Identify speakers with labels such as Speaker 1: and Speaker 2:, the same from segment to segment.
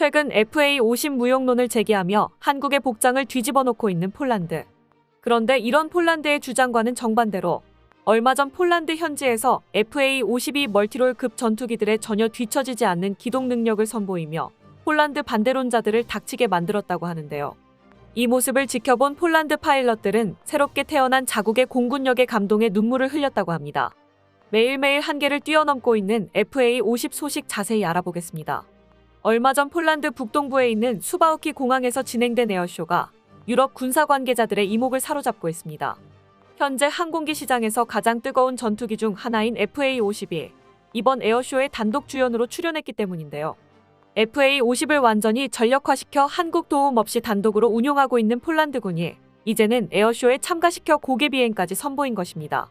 Speaker 1: 최근 FA50 무용론을 제기하며 한국의 복장을 뒤집어 놓고 있는 폴란드. 그런데 이런 폴란드의 주장과는 정반대로 얼마 전 폴란드 현지에서 FA52 멀티롤급 전투기들의 전혀 뒤처지지 않는 기동 능력을 선보이며 폴란드 반대론자들을 닥치게 만들었다고 하는데요. 이 모습을 지켜본 폴란드 파일럿들은 새롭게 태어난 자국의 공군력에 감동에 눈물을 흘렸다고 합니다. 매일매일 한계를 뛰어넘고 있는 FA50 소식 자세히 알아보겠습니다. 얼마 전 폴란드 북동부에 있는 수바우키 공항에서 진행된 에어쇼가 유럽 군사 관계자들의 이목을 사로잡고 있습니다. 현재 항공기 시장에서 가장 뜨거운 전투기 중 하나인 FA-50이 이번 에어쇼에 단독 주연으로 출연했기 때문인데요. FA-50을 완전히 전력화시켜 한국 도움 없이 단독으로 운용하고 있는 폴란드군이 이제는 에어쇼에 참가시켜 고개 비행까지 선보인 것입니다.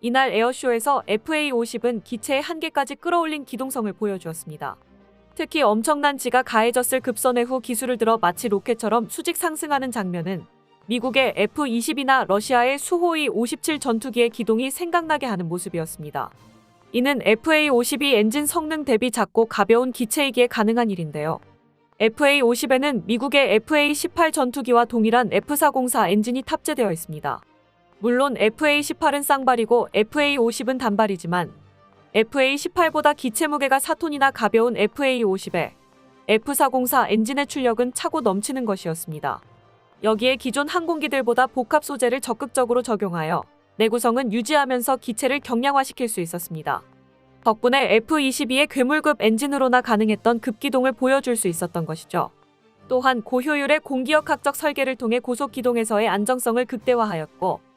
Speaker 1: 이날 에어쇼에서 FA-50은 기체의 한계까지 끌어올린 기동성을 보여주었습니다. 특히 엄청난 지가 가해졌을 급선회 후 기술을 들어 마치 로켓처럼 수직 상승하는 장면은 미국의 F-20이나 러시아의 수호이 57 전투기의 기동이 생각나게 하는 모습이었습니다. 이는 FA-52 엔진 성능 대비 작고 가벼운 기체이기에 가능한 일인데요. FA-50에는 미국의 FA-18 전투기와 동일한 F-404 엔진이 탑재되어 있습니다. 물론 FA18은 쌍발이고 FA50은 단발이지만 FA18보다 기체 무게가 4톤이나 가벼운 FA50에 F404 엔진의 출력은 차고 넘치는 것이었습니다. 여기에 기존 항공기들보다 복합 소재를 적극적으로 적용하여 내구성은 유지하면서 기체를 경량화시킬 수 있었습니다. 덕분에 F22의 괴물급 엔진으로나 가능했던 급기동을 보여줄 수 있었던 것이죠. 또한 고효율의 공기역학적 설계를 통해 고속 기동에서의 안정성을 극대화하였고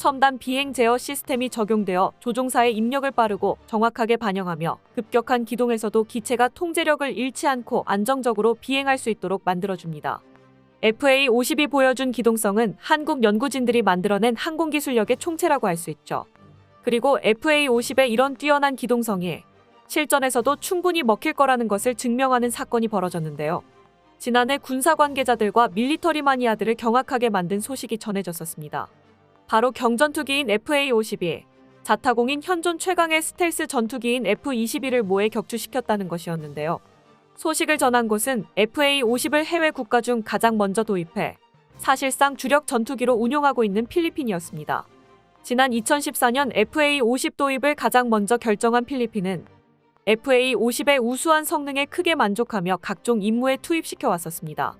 Speaker 1: 첨단 비행 제어 시스템이 적용되어 조종사의 입력을 빠르고 정확하게 반영하며 급격한 기동에서도 기체가 통제력을 잃지 않고 안정적으로 비행할 수 있도록 만들어줍니다. FA-50이 보여준 기동성은 한국 연구진들이 만들어낸 항공기술력의 총체라고 할 수 있죠. 그리고 FA-50의 이런 뛰어난 기동성이 실전에서도 충분히 먹힐 거라는 것을 증명하는 사건이 벌어졌는데요. 지난해 군사 관계자들과 밀리터리 마니아들을 경악하게 만든 소식이 전해졌었습니다. 바로 경전투기인 FA-52, 자타공인 현존 최강의 스텔스 전투기인 F-22를 모에 격추시켰다는 것이었는데요. 소식을 전한 곳은 FA-50을 해외 국가 중 가장 먼저 도입해 사실상 주력 전투기로 운용하고 있는 필리핀이었습니다. 지난 2014년 FA-50 도입을 가장 먼저 결정한 필리핀은 FA-50의 우수한 성능에 크게 만족하며 각종 임무에 투입시켜 왔었습니다.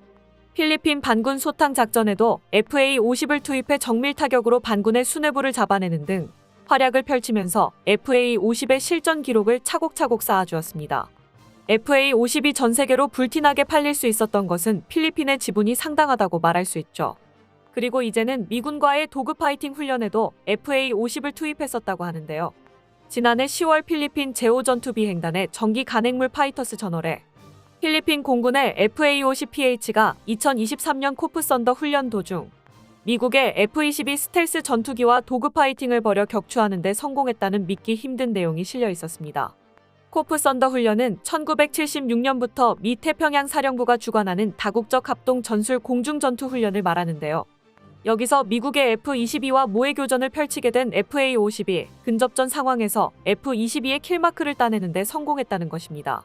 Speaker 1: 필리핀 반군 소탕 작전에도 FA-50을 투입해 정밀 타격으로 반군의 수뇌부를 잡아내는 등 활약을 펼치면서 FA-50의 실전 기록을 차곡차곡 쌓아주었습니다. FA-50이 전 세계로 불티나게 팔릴 수 있었던 것은 필리핀의 지분이 상당하다고 말할 수 있죠. 그리고 이제는 미군과의 도급 파이팅 훈련에도 FA-50을 투입했었다고 하는데요. 지난해 10월 필리핀 제오 전투 비행단의 전기 간행물 파이터스 전월에 필리핀 공군의 FA-50PH가 2023년 코프 썬더 훈련 도중 미국의 F-22 스텔스 전투기와 도급 파이팅을 벌여 격추하는 데 성공했다는 믿기 힘든 내용이 실려 있었습니다. 코프 썬더 훈련은 1976년부터 미 태평양 사령부가 주관하는 다국적 합동 전술 공중 전투 훈련을 말하는데요. 여기서 미국의 F-22와 모의 교전을 펼치게 된 FA-52 근접전 상황에서 F-22의 킬마크를 따내는 데 성공했다는 것입니다.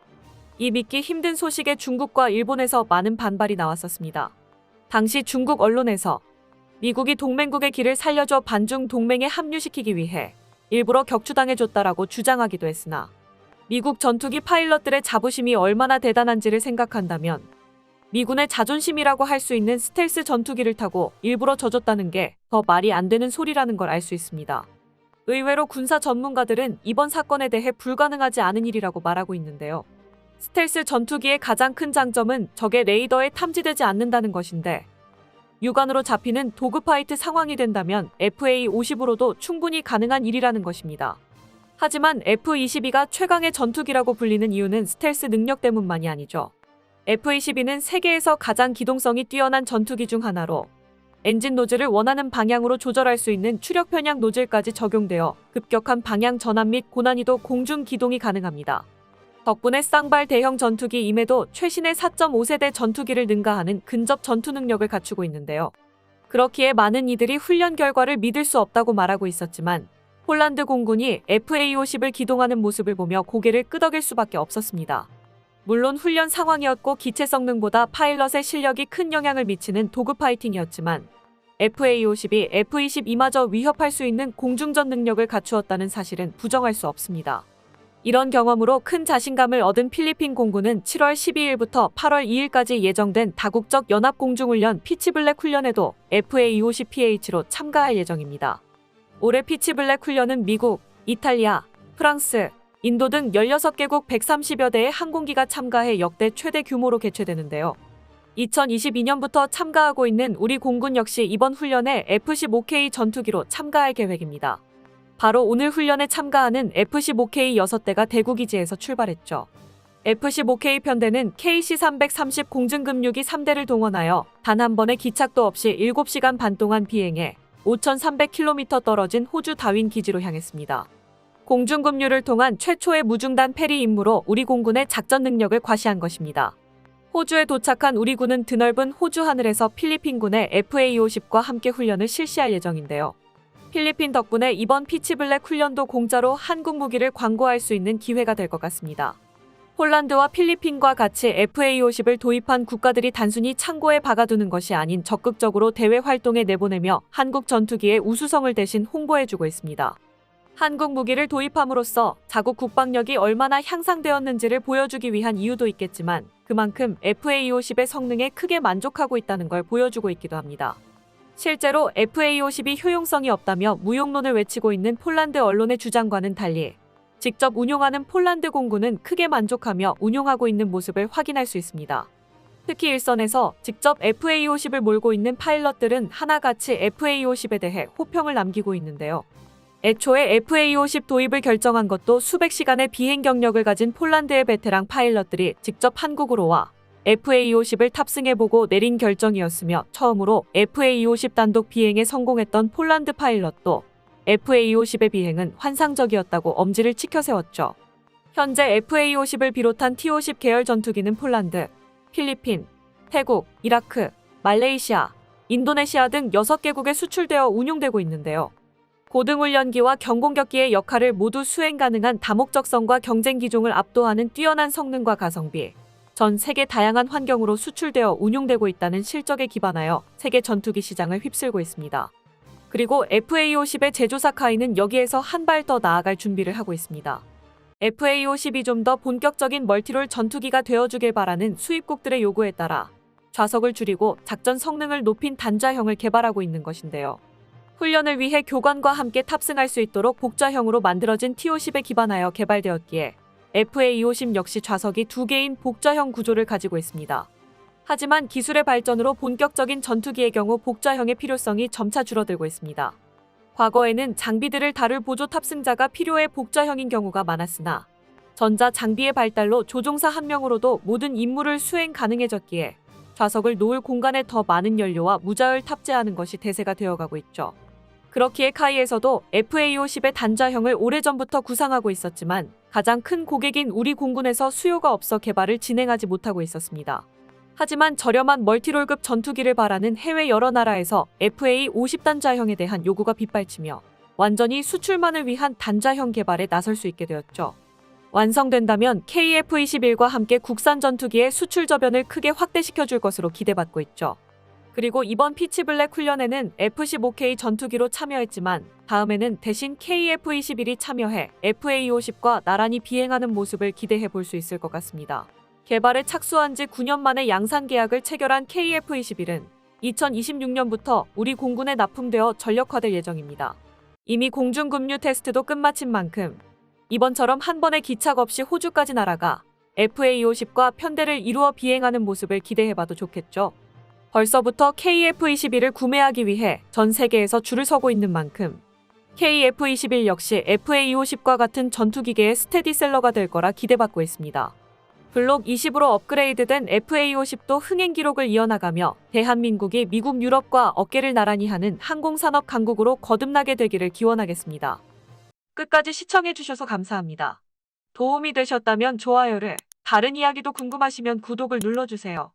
Speaker 1: 이 믿기 힘든 소식에 중국과 일본에서 많은 반발이 나왔었습니다. 당시 중국 언론에서 미국이 동맹국의 길을 살려줘 반중 동맹에 합류시키기 위해 일부러 격추당해줬다라고 주장하기도 했으나 미국 전투기 파일럿들의 자부심이 얼마나 대단한지를 생각한다면 미군의 자존심이라고 할 수 있는 스텔스 전투기를 타고 일부러 져줬다는 게 더 말이 안 되는 소리라는 걸 알 수 있습니다. 의외로 군사 전문가들은 이번 사건에 대해 불가능하지 않은 일이라고 말하고 있는데요. 스텔스 전투기의 가장 큰 장점은 적의 레이더에 탐지되지 않는다는 것인데 육안으로 잡히는 도그파이트 상황이 된다면 FA-50으로도 충분히 가능한 일이라는 것입니다. 하지만 F-22가 최강의 전투기라고 불리는 이유는 스텔스 능력 때문만이 아니죠. F-22는 세계에서 가장 기동성이 뛰어난 전투기 중 하나로 엔진 노즐을 원하는 방향으로 조절할 수 있는 추력 편향 노즐까지 적용되어 급격한 방향 전환 및 고난이도 공중 기동이 가능합니다. 덕분에 쌍발 대형 전투기 임에도 최신의 4.5세대 전투기를 능가하는 근접 전투 능력을 갖추고 있는데요. 그렇기에 많은 이들이 훈련 결과를 믿을 수 없다고 말하고 있었지만 폴란드 공군이 FA-50을 기동하는 모습을 보며 고개를 끄덕일 수밖에 없었습니다. 물론 훈련 상황이었고 기체 성능보다 파일럿의 실력이 큰 영향을 미치는 도그 파이팅이었지만 FA-50이 F-22마저 위협할 수 있는 공중전 능력을 갖추었다는 사실은 부정할 수 없습니다. 이런 경험으로 큰 자신감을 얻은 필리핀 공군은 7월 12일부터 8월 2일까지 예정된 다국적 연합공중훈련 피치블랙 훈련에도 FA-50PH로 참가할 예정입니다. 올해 피치블랙 훈련은 미국, 이탈리아, 프랑스, 인도 등 16개국 130여 대의 항공기가 참가해 역대 최대 규모로 개최되는데요. 2022년부터 참가하고 있는 우리 공군 역시 이번 훈련에 F-15K 전투기로 참가할 계획입니다. 바로 오늘 훈련에 참가하는 F-15K 6대가 대구 기지에서 출발했죠. F-15K 편대는 KC-330 공중급육이 3대를 동원하여 단 한 번의 기착도 없이 7시간 반 동안 비행해 5,300km 떨어진 호주 다윈 기지로 향했습니다. 공중급류를 통한 최초의 무중단 페리 임무로 우리 공군의 작전 능력을 과시한 것입니다. 호주에 도착한 우리 군은 드넓은 호주 하늘에서 필리핀군의 FA-50과 함께 훈련을 실시할 예정인데요. 필리핀 덕분에 이번 피치블랙 훈련도 공짜로 한국 무기를 광고할 수 있는 기회가 될 것 같습니다. 폴란드와 필리핀과 같이 FA-50을 도입한 국가들이 단순히 창고에 박아두는 것이 아닌 적극적으로 대외 활동에 내보내며 한국 전투기의 우수성을 대신 홍보해주고 있습니다. 한국 무기를 도입함으로써 자국 국방력이 얼마나 향상되었는지를 보여주기 위한 이유도 있겠지만 그만큼 FA-50의 성능에 크게 만족하고 있다는 걸 보여주고 있기도 합니다. 실제로 FA-50이 효용성이 없다며 무용론을 외치고 있는 폴란드 언론의 주장과는 달리 직접 운용하는 폴란드 공군은 크게 만족하며 운용하고 있는 모습을 확인할 수 있습니다. 특히 일선에서 직접 FA-50을 몰고 있는 파일럿들은 하나같이 FA-50에 대해 호평을 남기고 있는데요. 애초에 FA-50 도입을 결정한 것도 수백 시간의 비행 경력을 가진 폴란드의 베테랑 파일럿들이 직접 한국으로 와 FA-50을 탑승해보고 내린 결정이었으며 처음으로 FA-50 단독 비행에 성공했던 폴란드 파일럿도 FA-50의 비행은 환상적이었다고 엄지를 치켜세웠죠. 현재 FA-50을 비롯한 T-50 계열 전투기는 폴란드, 필리핀, 태국, 이라크, 말레이시아, 인도네시아 등 6개국에 수출되어 운용되고 있는데요. 고등훈련기와 경공격기의 역할을 모두 수행 가능한 다목적성과 경쟁 기종을 압도하는 뛰어난 성능과 가성비, 전 세계 다양한 환경으로 수출되어 운용되고 있다는 실적에 기반하여 세계 전투기 시장을 휩쓸고 있습니다. 그리고 FA-50의 제조사 카이는 여기에서 한 발 더 나아갈 준비를 하고 있습니다. FA-50이 좀 더 본격적인 멀티롤 전투기가 되어주길 바라는 수입국들의 요구에 따라 좌석을 줄이고 작전 성능을 높인 단자형을 개발하고 있는 것인데요. 훈련을 위해 교관과 함께 탑승할 수 있도록 복좌형으로 만들어진 T-50에 기반하여 개발되었기에 FA-50 역시 좌석이 두 개인 복좌형 구조를 가지고 있습니다. 하지만 기술의 발전으로 본격적인 전투기의 경우 복좌형의 필요성이 점차 줄어들고 있습니다. 과거에는 장비들을 다룰 보조 탑승자가 필요해 복좌형인 경우가 많았으나 전자 장비의 발달로 조종사 한 명으로도 모든 임무를 수행 가능해졌기에 좌석을 놓을 공간에 더 많은 연료와 무자을 탑재하는 것이 대세가 되어가고 있죠. 그렇기에 카이에서도 FA-50의 단자형을 오래전부터 구상하고 있었지만 가장 큰 고객인 우리 공군에서 수요가 없어 개발을 진행하지 못하고 있었습니다. 하지만 저렴한 멀티롤급 전투기를 바라는 해외 여러 나라에서 FA-50 단자형에 대한 요구가 빗발치며 완전히 수출만을 위한 단자형 개발에 나설 수 있게 되었죠. 완성된다면 KF-21과 함께 국산 전투기의 수출 저변을 크게 확대시켜 줄 것으로 기대받고 있죠. 그리고 이번 피치블랙 훈련에는 F-15K 전투기로 참여했지만 다음에는 대신 KF-21이 참여해 FA-50과 나란히 비행하는 모습을 기대해 볼 수 있을 것 같습니다. 개발에 착수한 지 9년 만에 양산 계약을 체결한 KF-21은 2026년부터 우리 공군에 납품되어 전력화될 예정입니다. 이미 공중급류 테스트도 끝마친 만큼 이번처럼 한 번의 기착 없이 호주까지 날아가 FA-50과 편대를 이루어 비행하는 모습을 기대해봐도 좋겠죠. 벌써부터 KF-21을 구매하기 위해 전 세계에서 줄을 서고 있는 만큼 KF-21 역시 FA-50과 같은 전투기계의 스테디셀러가 될 거라 기대받고 있습니다. 블록 20으로 업그레이드된 FA-50도 흥행 기록을 이어나가며 대한민국이 미국 유럽과 어깨를 나란히 하는 항공산업 강국으로 거듭나게 되기를 기원하겠습니다. 끝까지 시청해주셔서 감사합니다. 도움이 되셨다면 좋아요를, 다른 이야기도 궁금하시면 구독을 눌러주세요.